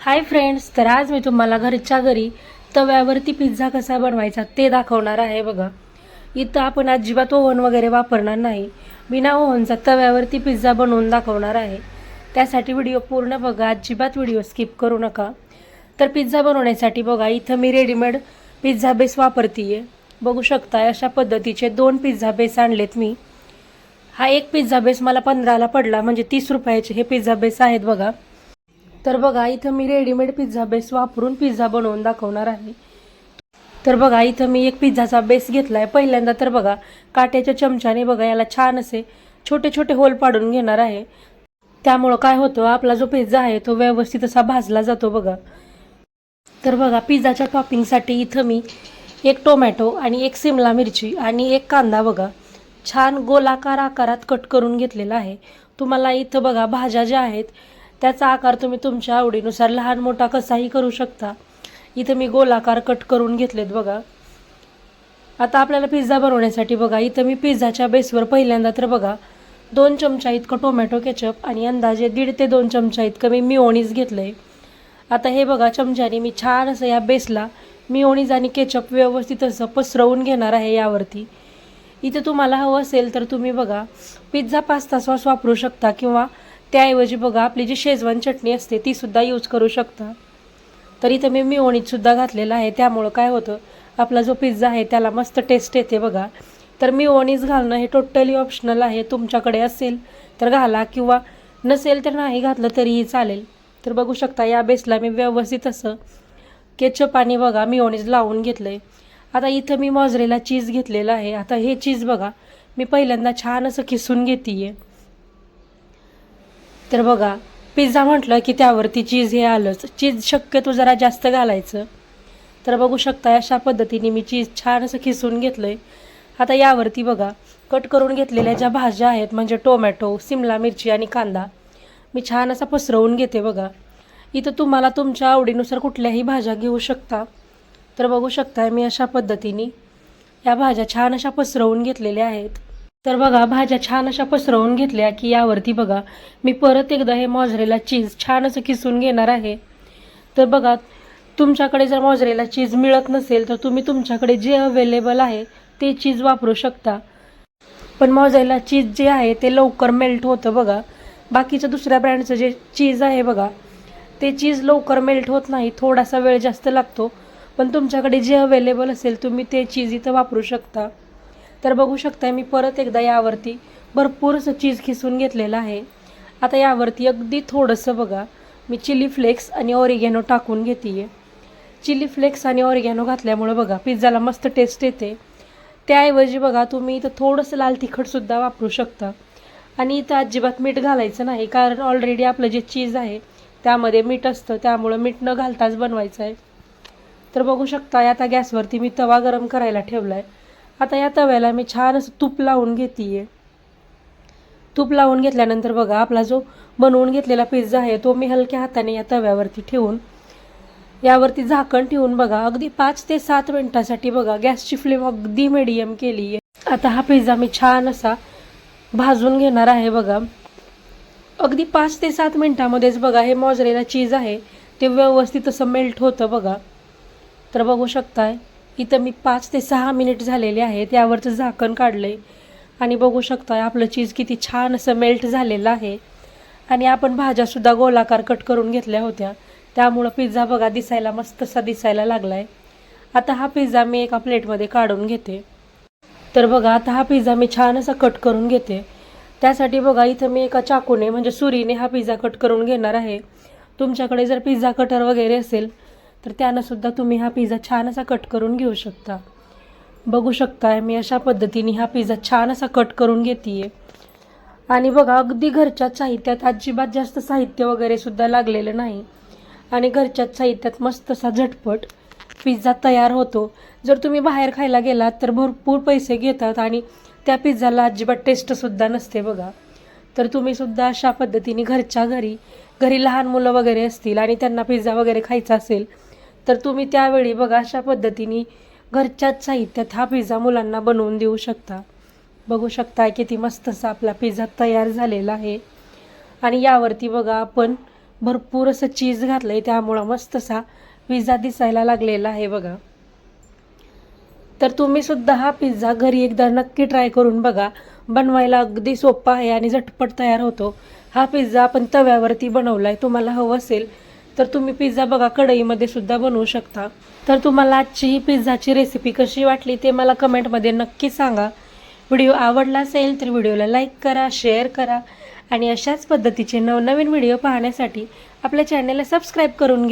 Hi friends तर आज मी तुम्हाला घरच्या घरी तव्यावरती पिझ्झा कसा बनवायचा ते दाखवणार आहे बघा. इथं आपण अजिबात ओव्हन वगैरे वापरणार नाही. बिना ओव्हनचा तव्यावरती पिझ्झा बनवून दाखवणार आहे. त्यासाठी व्हिडिओ पूर्ण बघा अजिबात व्हिडिओ स्किप करू नका. तर पिझ्झा बनवण्यासाठी बघा इथं मी रेडीमेड पिझ्झा बेस वापरते बघू शकता अशा पद्धतीचे दोन पिझ्झा बेस आणलेत मी. हा एक पिझ्झा बेस मला पंधराला पडला म्हणजे तीस रुपयाचे हे पिझ्झा बेस आहेत बघा. तर बघा इथं मी रेडीमेड पिझ्झा बेस वापरून पिझ्झा बनवून दाखवणार आहे. तर बघा इथं मी एक पिझ्झाचा बेस घेतला आहे पहिल्यांदा तर बघा काट्याच्या चमच्याने बघा याला छान असे छोटे छोटे होल पाडून घेणार आहे. त्यामुळं काय होतं आपला जो पिझ्झा आहे तो व्यवस्थित असा भाजला जातो बघा. तर बघा पिझ्झाच्या टॉपिंगसाठी इथं मी एक टोमॅटो आणि एक सिमला मिरची आणि एक कांदा बघा छान गोलाकार आकारात कट करून घेतलेला आहे. तुम्हाला इथं बघा भाज्या ज्या आहेत त्याचा आकार तुम्ही तुमच्या आवडीनुसार लहान मोठा कसाही करू शकता. इथं मी गोलाकार कट करून घेतलेत बघा. आता आपल्याला पिझ्झा बनवण्यासाठी बघा इथं मी पिझ्झाच्या बेसवर पहिल्यांदा तर बघा दोन चमचा इतकं टोमॅटो केचप आणि अंदाजे दीड ते दोन चमचा इतकं मी मिओणीज घेतलं आहे आता हे बघा चमच्याने मी छान असं या बेसला मिओणीज आणि केचप व्यवस्थित असं पसरवून घेणार आहे यावरती. इथे तुम्हाला हवं असेल तर तुम्ही बघा पिझ्झा पास्ता सॉस वापरू शकता किंवा त्याऐवजी बघा आपली जी शेजवान चटणी असते ती सुद्धा यूज करू शकता. तर इथं मी मिओनीजसुद्धा घातलेलं आहे. त्यामुळं काय होतं आपला जो पिझ्झा आहे त्याला मस्त टेस्ट येते बघा. तर मिओनीज घालणं हे टोटली ऑप्शनल आहे तुमच्याकडे असेल तर घाला किंवा नसेल तर नाही घातलं तरीही चालेल. तर बघू शकता या बेसला मी व्यवस्थित असं केचप आणि बघा मिओनीज लावून घेतलं आहे आता इथं मी मॉजरेला चीज घेतलेलं आहे. आता हे चीज बघा मी पहिल्यांदा छान असं खिसून घेते आहे तर बघा पिझ्झा म्हटलं की त्यावरती चीज हे आलंच. चीज शक्यतो जरा जास्त घालायचं. तर बघू शकता अशा पद्धतीने मी चीज छान असं खिसून घेतलं आहे आता यावरती बघा कट करून घेतलेल्या ज्या भाज्या आहेत म्हणजे टोमॅटो सिमला मिरची आणि कांदा मी छान असा पसरवून घेते बघा. इथं तुम्हाला तुमच्या आवडीनुसार कुठल्याही भाज्या घेऊ शकता. तर बघू शकता मी अशा पद्धतीने. या भाज्या छान अशा पसरवून घेतलेल्या आहेत. तर बघा भाज्या छान अशा पसरवून घेतल्या की यावरती बघा मी परत एकदा हे मॉजरेला चीज छान असं किसून घेणार आहे. तर बघा तुमच्याकडे जर मॉजरेला चीज मिळत नसेल तर तुम्ही तुमच्याकडे जे अवेलेबल आहे ते चीज वापरू शकता. पण मॉजरेला चीज जे आहे ते लवकर मेल्ट होतं बघा. बाकीचं दुसऱ्या ब्रँडचं जे चीज आहे बघा ते चीज लवकर मेल्ट होत नाही थोडासा वेळ जास्त लागतो. पण तुमच्याकडे जे अवेलेबल असेल तुम्ही ते चीज इथं वापरू शकता. तर बघू शकता मी परत एकदा यावरती भरपूर असं चीज खिसून घेतलेलं आहे. आता यावरती अगदी थोडंसं बघा. मी चिली फ्लेक्स आणि ऑरिगॅनो टाकून घेते आहे चिली फ्लेक्स आणि ऑरिगॅनो घातल्यामुळं बघा पिझ्झाला मस्त टेस्ट येते. त्याऐवजी बघा तुम्ही इथं थोडंसं लाल तिखटसुद्धा वापरू शकता. आणि इथं अजिबात मीठ घालायचं नाही कारण ऑलरेडी आपलं जे चीज आहे त्यामध्ये मीठ असतं त्यामुळं मीठ न घालताच बनवायचं आहे तर बघू शकता आता गॅसवरती मी तवा गरम करायला ठेवला आहे आता या तव्याला मी छान असं तूप लावून घेते आहे तूप लावून घेतल्यानंतर बघा आपला जो बनवून घेतलेला पिझ्झा आहे तो मी हलक्या हाताने या तव्यावरती ठेवून यावरती झाकण ठेवून बघा अगदी पाच ते सात मिनटासाठी बघा गॅसची फ्लेम अगदी मिडियम केली आहे. आता हा पिझ्झा मी छान असा भाजून घेणार आहे बघा. अगदी पाच ते सात मिनटामध्येच बघा हे मॉजरेला चीज आहे ते व्यवस्थित असं मेल्ट होतं बघा. तर बघू शकताय. इथं मी पाच ते सहा मिनिट झालेले आहेत यावरचं झाकण काढलं आहे आणि बघू शकताय आपलं चीज किती छान असं मेल्ट झालेलं आहे. आणि आपण भाज्यासुद्धा गोलाकार कट करून घेतल्या होत्या. त्यामुळं पिझ्झा बघा दिसायला मस्तसा दिसायला लागला आहे आता हा पिझ्झा मी एका प्लेटमध्ये काढून घेते. तर बघा आता हा पिझ्झा मी छान असा कट करून घेते. त्यासाठी बघा इथं मी एका चाकूने म्हणजे सुरीने हा पिझ्झा कट करून घेणार आहे. तुमच्याकडे जर पिझ्झा कटर वगैरे असेल तर त्यानंसुद्धा तुम्ही हा पिझ्झा छान असा कट करून घेऊ शकता. बघू शकताय मी अशा पद्धतीने हा पिझ्झा छान असा कट करून घेते आणि बघा अगदी घरच्याच साहित्यात अजिबात जास्त साहित्य वगैरे सुद्धा लागलेलं नाही. आणि घरच्याच साहित्यात मस्त असा झटपट पिझ्झा तयार होतो. जर तुम्ही बाहेर खायला गेलात तर भरपूर पैसे घेतात आणि त्या पिझ्झाला अजिबात टेस्टसुद्धा नसते बघा. तर तुम्ही सुद्धा अशा पद्धतीने घरच्या घरी घरी लहान मुलं वगैरे असतील आणि त्यांना पिझ्झा वगैरे खायचा असेल तर तुम्ही त्यावेळी बघा अशा पद्धतीने घरच्याच साहित्यात हा पिझ्झा मुलांना बनवून देऊ शकता. बघू शकता किती मस्तसा आपला पिझ्झा तयार झालेला आहे. आणि यावरती बघा आपण भरपूर असं चीज घातलं आहे त्यामुळं मस्तसा पिझ्झा दिसायला लागलेला आहे बघा. तर तुम्ही सुद्धा हा पिझ्झा घरी एकदा नक्की ट्राय करून बघा. बनवायला अगदी सोपा आहे आणि झटपट तयार होतो. हा पिझ्झा आपण तव्यावरती बनवला आहे तुम्हाला हवं असेल तर तुम्ही पिझ्झा बघा कढईमध्ये सुद्धा बनवू शकता. तर तुम्हाला आजची ही पिझ्झाची रेसिपी कशी वाटली ते मला कमेंटमध्ये नक्की सांगा. व्हिडिओ आवडला असेल तर व्हिडिओला लाईक करा शेअर करा. आणि अशाच पद्धतीचे नवनवीन व्हिडिओ पाहण्यासाठी आपल्या चॅनलला सबस्क्राईब करून घ्या.